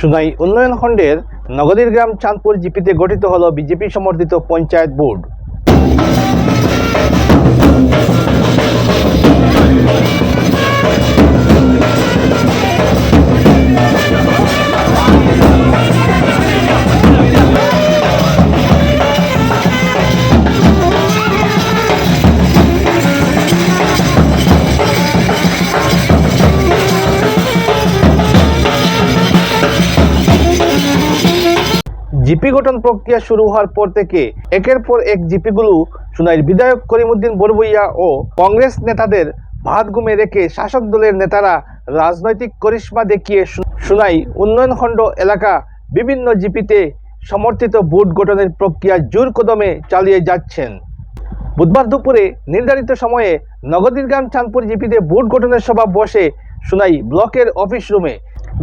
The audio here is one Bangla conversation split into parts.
সুনাই উন্নয়ন খণ্ডের নগদীর গ্রাম চাঁদপুর জিপিতে গঠিত হল বিজেপি সমর্থিত পঞ্চায়েত বোর্ড। জিপি গঠন প্রক্রিয়া শুরু হওয়ার পর থেকে একের পর এক জিপিগুলো সুনাইর বিধায়ক করিমুদ্দিন বরবইয়া ও কংগ্রেস নেতাদের ভাত গুমে রেখে শাসক দলের নেতারা রাজনৈতিক করিশ্মা দেখিয়ে সুনাই উন্নয়ন খণ্ড এলাকা বিভিন্ন জিপিতে সমর্থিত বুট গঠনের প্রক্রিয়া জোর কদমে চালিয়ে যাচ্ছেন। বুধবার দুপুরে নির্ধারিত সময়ে নগদীরগ্রাম চাঁদপুর জিপিতে বুট গঠনের সভা বসে সুনাই ব্লকের অফিস রুমে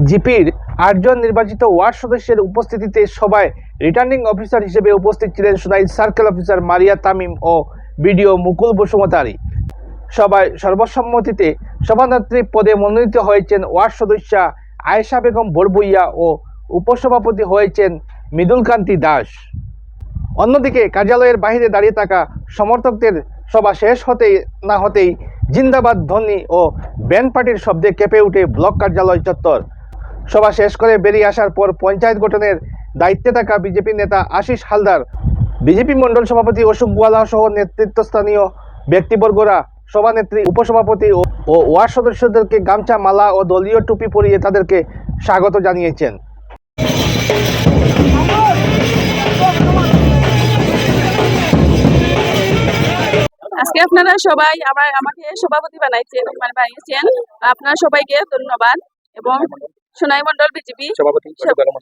জিপির আটজন নির্বাচিত ওয়ার্ড সদস্যের উপস্থিতিতে সভায় রিটার্নিং অফিসার হিসেবে উপস্থিত ছিলেন সুনাই সার্কেল অফিসার মারিয়া তামিম ও বিডিও মুকুল বসুমতারি। সভায় সর্বসম্মতিতে সভানেত্রী পদে মনোনীত হয়েছেন ওয়ার্ড সদস্যা আয়েশা বেগম বরবইয়া ও উপসভাপতি হয়েছেন মৃদুল কান্তি দাস। অন্যদিকে কার্যালয়ের বাইরে দাঁড়িয়ে থাকা সমর্থকদের সভা শেষ হতেই, না হতেই জিন্দাবাদ ধ্বনি ও ব্যান্ড পার্টির শব্দে কেঁপে উঠে ব্লক কার্যালয় চত্বর। সভা শেষ করে বেরিয়ে আসার পর পঞ্চায়েত গঠনের দায়িত্বে থাকা বিজেপি নেতা আশিস হালদার, বিজেপি মণ্ডল সভাপতি অশোক গোয়ালা সহ নেতৃত্বস্থানীয় ব্যক্তিবর্গরা, সভানেত্রী, উপসভাপতি ও ওয়ার্ড সদস্যদেরকে গামছা, মালা ও দলীয় টুপি পরিয়ে তাদেরকে স্বাগত জানিয়েছেন। আজকে আপনারা সবাই আমার, আমাকে সভাপতি বানাইছেন মানে বানিয়েছেন। আপনার সবাইকে ধন্যবাদ এবং সোনাই মন্ডল বিজেপি সভাপতি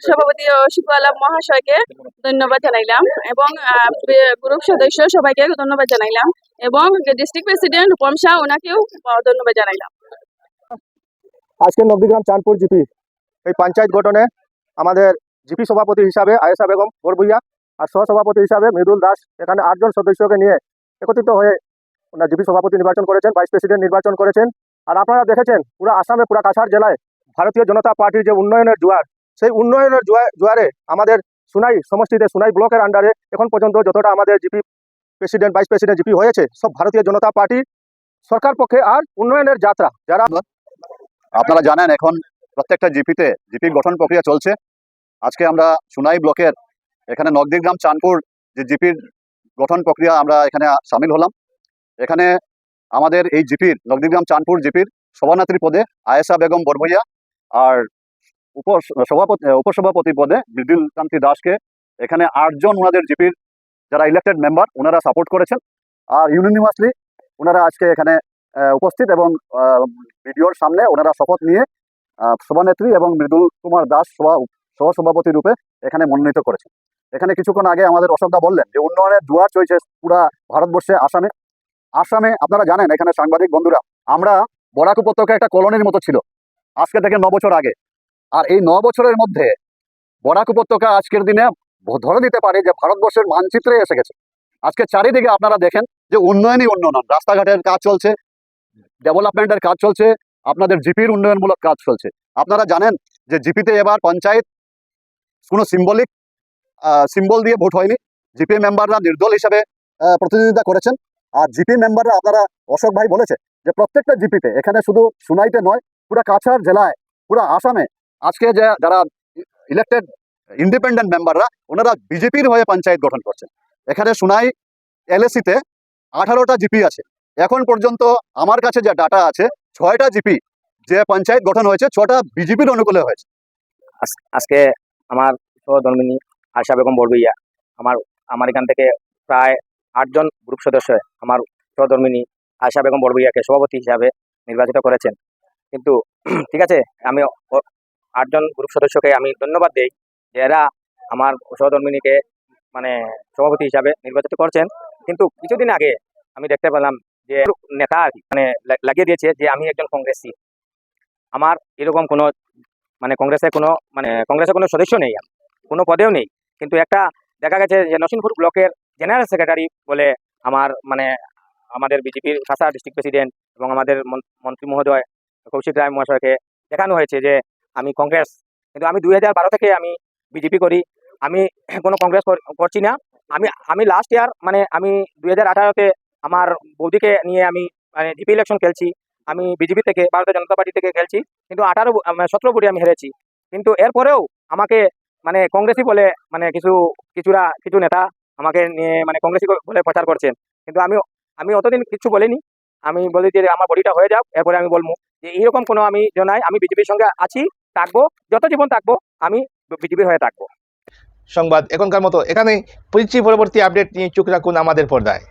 সভাপতি শিকুয়ালা মহাশয়কে ধন্যবাদ জানাইলাম এবং গ্রুপ সদস্য সবাইকে ধন্যবাদ জানাইলাম এবং ডিস্ট্রিক্ট প্রেসিডেন্ট রূপম শাহ ওনাকেও ধন্যবাদ জানাইলাম। আজকে নবদীগ্রাম চাঁদপুর জিপি এই পঞ্চায়েত গঠনে আমাদের জিপি সভাপতি হিসাবে আয়েশা বেগম বরবুইয়া আর সহসভাপতি হিসাবে মৃদুল দাস এখানে আটজন সদস্যকে নিয়ে একত্রিত হয়ে ওনার জিপি সভাপতি নির্বাচন করেছেন ভাইস প্রেসিডেন্ট নির্বাচন করেছেন। আর আপনারা দেখেছেন পুরো আসামে পুরো কাছাড় জেলায় ভারতীয় জনতা পার্টির যে উন্নয়নের জোয়ার, সেই উন্নয়নের জোয়া- জোয়ারে আমাদের সুনাই সমষ্টিতে সুনাই ব্লকের আন্ডারে এখন পর্যন্ত যতটা আমাদের GP president vice president GP হয়েছে, সব ভারতীয় জনতা পার্টি সরকার পক্ষে আর উন্নয়নের যাত্রা। যারা আপনারা জানেন এখন প্রত্যেকটা জিপিতে জিপি গঠন প্রক্রিয়া চলছে। আজকে আমরা সুনাই ব্লকের এখানে নগদীগ্রাম চাঁদপুর যে জিপির গঠন প্রক্রিয়া আমরা এখানে সামিল হলাম। এখানে আমাদের এই জিপির নগদীগ্রাম চাঁদপুর জিপির সভানেত্রী পদে আয়েশা বেগম বরবইয়া আর উপ সভাপতি উপসভাপতি পদে মৃদুল কান্তি দাসকে এখানে আটজন ওনাদের জিপির যারা ইলেক্টেড মেম্বার ওনারা সাপোর্ট করেছেন। আর ইউনিনিমাসলি ওনারা আজকে এখানে উপস্থিত এবং ভিডিওর সামনে ওনারা শপথ নিয়ে সভানেত্রী এবং মৃদুল কুমার দাস সভা, সহসভাপতি রূপে এখানে মনোনীত করেছেন। এখানে কিছুক্ষণ আগে আমাদের অশোকদা বললেন যে, উন্নয়নের দুয়ার চলছে পুরা ভারতবর্ষে আসামে। আসামে আপনারা জানেন, এখানে সাংবাদিক বন্ধুরা, আমরা বরাক উপত্যকা একটা কলোনির মতো ছিল। আজকে থেকে ন বছর আগে। আর এই ন বছরের মধ্যে বরাক উপত্যকা আজকের দিনে ধরে দিতে পারে যে ভারতবর্ষের মানচিত্রে এসে গেছে। আজকে চারিদিকে আপনারা দেখেন যে উন্নয়নই উন্নয়ন। রাস্তাঘাটের কাজ চলছে, ডেভেলপমেন্টের কাজ চলছে, আপনাদের জিপির উন্নয়নমূলক কাজ চলছে। আপনারা জানেন যে জিপিতে এবার পঞ্চায়েত কোনো সিম্বলিক সিম্বল দিয়ে ভোট হয়নি। জিপি মেম্বাররা নির্দল হিসাবে প্রতিদ্বন্দ্বিতা করেছেন। আর জিপি মেম্বাররা আপনারা অশোক ভাই বলেছে যে প্রত্যেকটা জিপিতে, এখানে শুধু সুনাইতে নয় পুরো কাছাড় জেলায়, পুরো আসামে আজকে যে যারা ইলেক্টেড ইন্ডিপেন্ডেন্ট মেম্বাররা ওনারা বিজেপির হয়ে পঞ্চায়েত গঠন করছেন। এখানে সুনাই এলএসিতে আঠারোটা জিপি আছে। এখন পর্যন্ত আমার কাছে যে ডাটা আছে, ছয়টা জিপি যে পঞ্চায়েত গঠন হয়েছে, ছটা বিজেপির অনুকূলে হয়েছে। আজকে আমার সহধর্মিনী আশা বেগম বড়বইয়া আমার আমার এখান থেকে প্রায় আটজন গ্রুপ সদস্য আমার সহধর্মিনী আশা বেগম বড়বইয়াকে সভাপতি হিসাবে নির্বাচিত করেছেন। কিন্তু ঠিক আছে, আমি আটজন গ্রুপ সদস্যকে আমি ধন্যবাদ দিই যে এরা আমার সহধর্মিনীকে মানে সভাপতি হিসাবে নির্বাচিত করছেন। কিন্তু কিছুদিন আগে আমি দেখতে পেলাম যে নেতা মানে লাগিয়ে দিয়েছে যে আমি একজন কংগ্রেসি। আমার এরকম কোনো মানে কংগ্রেসের কোনো মানে কংগ্রেসের কোনো সদস্য নেই, কোনো পদেও নেই। কিন্তু একটা দেখা গেছে যে নসিনপুর ব্লকের জেনারেল সেক্রেটারি বলে আমার মানে আমাদের বিজেপির কাঁচা ডিস্ট্রিক্ট প্রেসিডেন্ট এবং আমাদের মন- মন্ত্রী মহোদয় কৌশিক রায় মহাশয়কে দেখানো হয়েছে যে আমি কংগ্রেস, কিন্তু আমি দুই হাজার বারো থেকে আমি বিজেপি করি। আমি কোনো কংগ্রেস কর- করছি না। আমি আমি লাস্ট ইয়ার মানে আমি দুই হাজার আঠারোতে আমার বৌদিকে নিয়ে আমি মানে জিপি ইলেকশন খেলছি। আমি বিজেপি থেকে, ভারতীয় জনতা পার্টি থেকে খেলছি। কিন্তু আঠারো সতেরো ভোটে আমি হেরেছি। কিন্তু এরপরেও আমাকে মানে কংগ্রেসই বলে মানে কিছু, কিছুরা, কিছু নেতা আমাকে নিয়ে মানে কংগ্রেসই বলে প্রচার করছেন। কিন্তু আমি আমি অতদিন কিছু বলিনি। আমি বলি যে আমার বডিটা হয়ে যাক। এরপরে আমি বলব যে, এইরকম কোনো আমি জানাই আমি বিজেপির সঙ্গে আছি, থাকব, যত জীবন থাকব, আমি বিজেপির হয়ে থাকব। সংবাদ এখনকার মতো এখানে পরিচয় পরবর্তী আপডেট নিয়ে চোখ রাখুন আমাদের পর্দায়।